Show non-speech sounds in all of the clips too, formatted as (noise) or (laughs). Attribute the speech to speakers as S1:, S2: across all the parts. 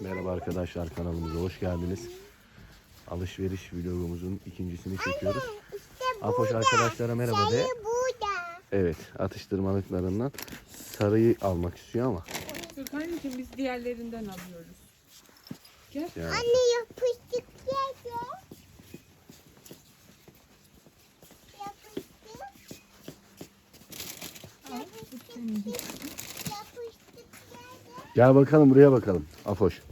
S1: Merhaba arkadaşlar kanalımıza hoş geldiniz. Alışveriş vlogumuzun ikincisini çekiyoruz.
S2: İşte
S1: Afoş
S2: burada.
S1: arkadaşlara merhaba de.
S2: Burada.
S1: Evet atıştırmalıklarından sarıyı almak istiyor ama.
S3: Anneciğim biz diğerlerinden alıyoruz. Gel.
S1: Yani
S2: Anne yapıştık yerde. Yapıştık. Yapıştık yerde.
S1: Gel bakalım buraya bakalım Afoş.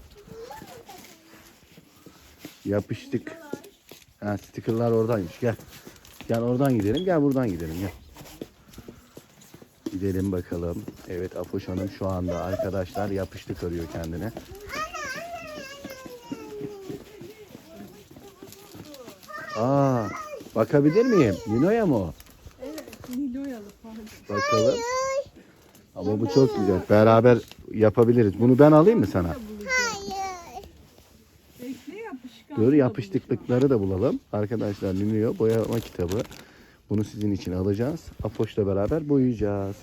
S1: Yapıştık. Ha, stickerlar oradaymış gel. Gel oradan gidelim gel buradan gidelim gel. Gidelim bakalım. Evet Afoş Hanım şu anda arkadaşlar yapıştık arıyor kendine. Aa, bakabilir miyim? Nino'ya mı o?
S3: Evet pardon.
S1: Bakalım. Ama bu çok güzel. Beraber yapabiliriz. Bunu ben alayım mı sana?
S2: Hayır.
S3: Bekle yapışkan.
S1: Dur yapıştıklıkları da bulalım. Arkadaşlar Nino'ya boyama kitabı. Bunu sizin için alacağız. Apoş'la beraber boyayacağız.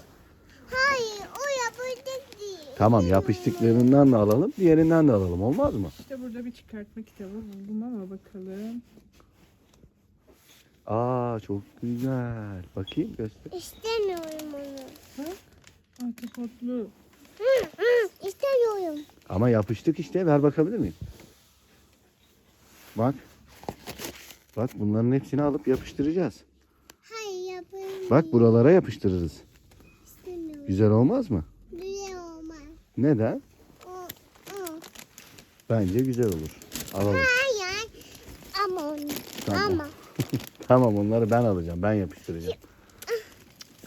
S2: Hayır o yapıştık değil.
S1: Tamam yapıştıklarından da alalım. Diğerinden de alalım. Olmaz mı?
S3: İşte burada bir çıkartma kitabı buldum ama bakalım.
S1: Aa çok güzel. Bakayım göster.
S2: İstemiyorum onu. Hı, hı, İstemiyorum.
S1: Ama yapıştık işte. Ver bakabilir miyim? Bak. Bak bunların hepsini alıp yapıştıracağız.
S2: Hayır yapamıyorum.
S1: Bak buralara yapıştırırız.
S2: İstemiyorum.
S1: Güzel olmaz mı?
S2: Güzel olmaz.
S1: Neden?
S2: O, o.
S1: Bence güzel olur. Alalım.
S2: Hayır. Ama onu.
S1: Tamam.
S2: Ama. (laughs)
S1: Tamam onları ben alacağım. Ben yapıştıracağım.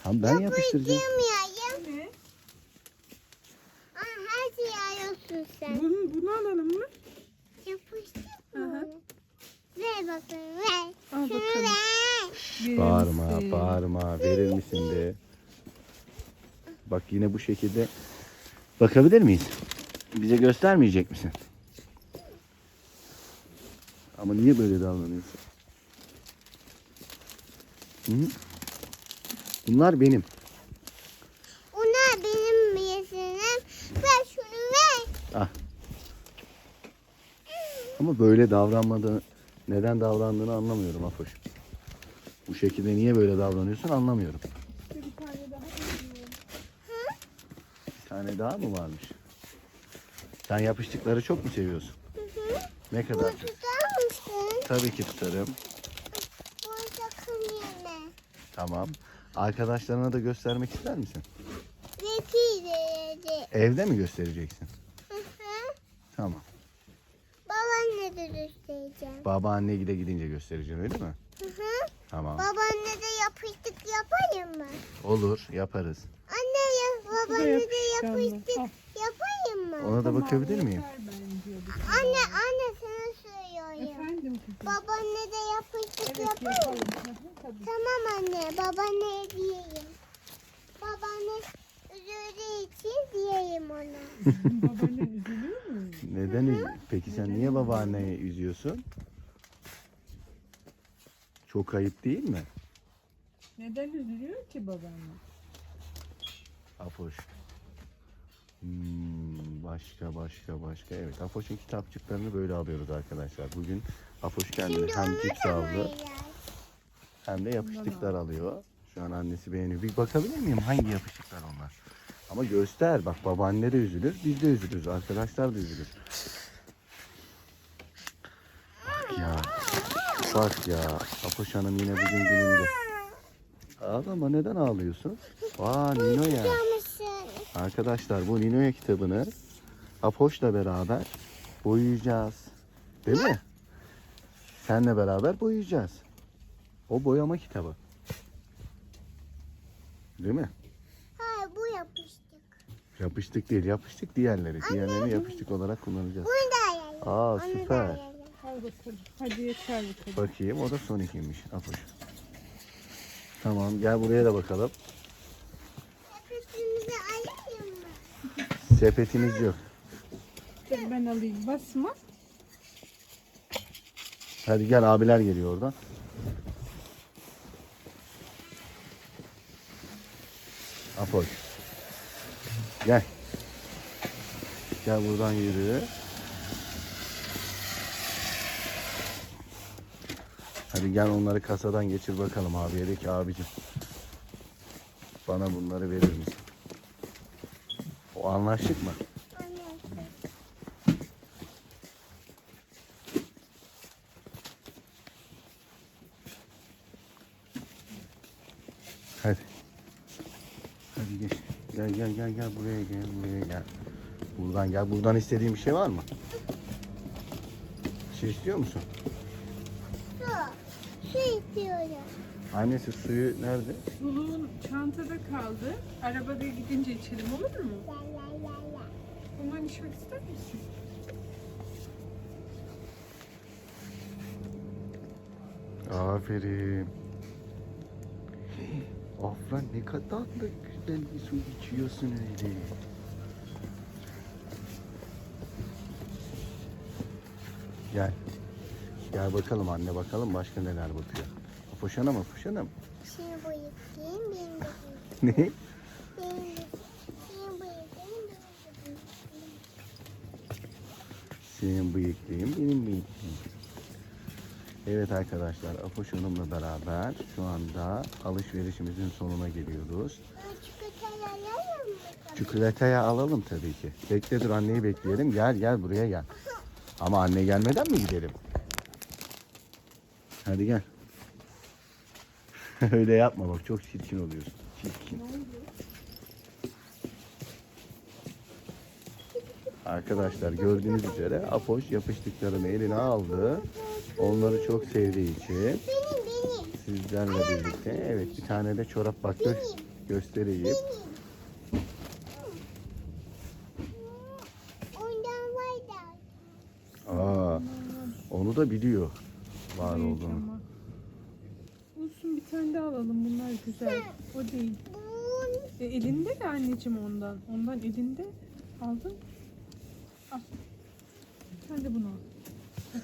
S1: Tamam ben yapıştıracağım.
S2: Yapıştırmayayım.
S3: Ne?
S2: Aa, her şeyi arıyorsun sen.
S3: Bunu, bunu alalım mı?
S2: Yapıştık
S3: Hı hı.
S2: mı? Ver bakalım ver.
S3: Al
S2: Şunu
S3: bakalım.
S2: ver.
S3: Verir
S1: Bağırma. Verir misin de. Bak yine bu şekilde. Bakabilir miyiz? Bize göstermeyecek misin? Ama niye böyle davranıyorsun? Hı? Bunlar benim.
S2: Onlar benim yesenim. Ver şunu ver.
S1: Ah. Ama böyle davranmadığı, neden davrandığını anlamıyorum Afoş. Bu şekilde niye böyle davranıyorsun anlamıyorum.
S3: Bir tane daha.
S1: Bir tane daha mı varmış? Sen yapıştıkları çok mu seviyorsun? Ne kadar?
S2: Tutar mısın?
S1: Tabii ki tutarım.
S2: Bu sakın yeme.
S1: Tamam. Arkadaşlarına da göstermek ister misin?
S2: Zeki dedi.
S1: Evde mi göstereceksin?
S2: Hı hı.
S1: Tamam.
S2: Babaanne de göstereceğim.
S1: Babaanne gide gidince göstereceğim öyle mi?
S2: Hı hı.
S1: Tamam.
S2: Babaanne de yapıştık yapayım mı?
S1: Olur yaparız.
S2: Anne ya babaanne de yapıştık yapayım mı?
S1: Ona da bakabilir miyim?
S2: Anne anne sana söylüyorum.
S3: Efendim kızım.
S2: Babaanne de yapıştık
S3: Evet
S2: yapayım.
S3: Tabii.
S2: Tamam anne babaanne diyeyim. Babaanne üzüldüğü için diyeyim ona.
S3: Babaannen üzülüyor mu?
S1: Neden? Peki sen niye babaanneyi üzüyorsun? Çok ayıp değil mi?
S3: Neden üzülüyor ki babaanne?
S1: Afoş. Hmm, başka başka başka. Evet Afoş'un kitapçıklarını böyle alıyoruz arkadaşlar. Bugün Afoş kendine
S2: Şimdi
S1: hem
S2: boyayacağız.
S1: hem de yapıştıklar alıyor. Şu an annesi beğeniyor. Bir bakabilir miyim hangi yapıştıklar onlar? Ama göster. Bak babaanne de üzülür. Biz de üzülürüz. Arkadaşlar da üzülür. Bak ya. Bak ya. Afoş Hanım yine bugün gününde. Ağlama neden ağlıyorsun? Aa Nino ya. Arkadaşlar bu Ninoya kitabını Apoş'la beraber boyayacağız. Değil mi? Senle beraber boyayacağız. O boyama kitabı. Değil mi?
S2: Hayır bu yapıştık.
S1: Yapıştık değil, yapıştık diğerleri. Diğerlerini yapıştık olarak kullanacağız.
S2: Bunu da.
S1: Aa süper.
S3: Bakalım. Hadi yeter bakalım.
S1: Bakayım o da son ikiymiş Apoş. Tamam gel buraya da bakalım.
S2: Sepetimizi ayarlayalım mı?
S1: Sepetimiz yok.
S3: Dur ben alayım. Basma.
S1: Hadi gel abiler geliyor oradan. Apoş. Gel. Gel buradan yürü. Hadi gel onları kasadan geçir bakalım abiye de ki abicim. Bana bunları verir misin? O anlaştık mı? Hadi. Hadi geç. Gel gel gel gel buraya gel buraya gel. Buradan gel. Buradan istediğin bir şey var mı? Bir şey istiyor musun?
S2: Su. İstiyorum.
S1: Annesi suyu nerede?
S3: Suluğun çantada kaldı. Arabada gidince içelim olur mu?
S2: La la la la.
S3: Bundan içmek ister misin?
S1: Aferin. Afra ne kadar da güzel bir su içiyorsun öyle. Gel. Gel bakalım anne bakalım başka neler bakıyor. Afoşana mı afoşana mı?
S2: Şimdi bu yıkayayım, benim de
S1: Ne? Senin bıyıklıyım benim bıyıklıyım. Evet arkadaşlar Afoş Hanım'la beraber şu anda alışverişimizin sonuna geliyoruz.
S2: Çikolatayı alalım mı?
S1: Çikolatayı alalım tabii ki. Bekle dur anneyi bekleyelim. Gel gel buraya gel. Ama anne gelmeden mi gidelim? Hadi gel. (laughs) Öyle yapma bak çok çirkin oluyorsun. Çirkin. Arkadaşlar gördüğünüz üzere Apoş yapıştıklarını eline aldı. Onları çok sevdiği için sizlerle birlikte evet bir tane de çorap bak gö- göstereyim. Aa, onu da biliyor var
S3: Büyük
S1: olduğunu.
S3: ama. Olsun bir tane daha alalım. Bunlar güzel. O değil. E, elinde de anneciğim ondan. Ondan elinde aldın. Al. Sen de bunu al.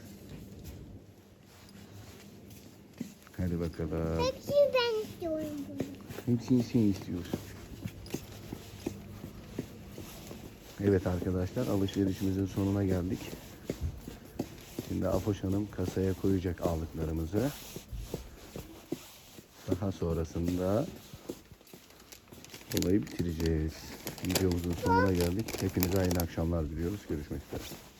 S1: Hadi bakalım.
S2: Hepsini ben istiyorum bunu.
S1: Hepsini sen istiyorsun. Evet arkadaşlar alışverişimizin sonuna geldik. Şimdi Afoş Hanım kasaya koyacak aldıklarımızı. Daha sonrasında olayı bitireceğiz. Videomuzun sonuna geldik. Hepinize hayırlı akşamlar diliyoruz. Görüşmek üzere.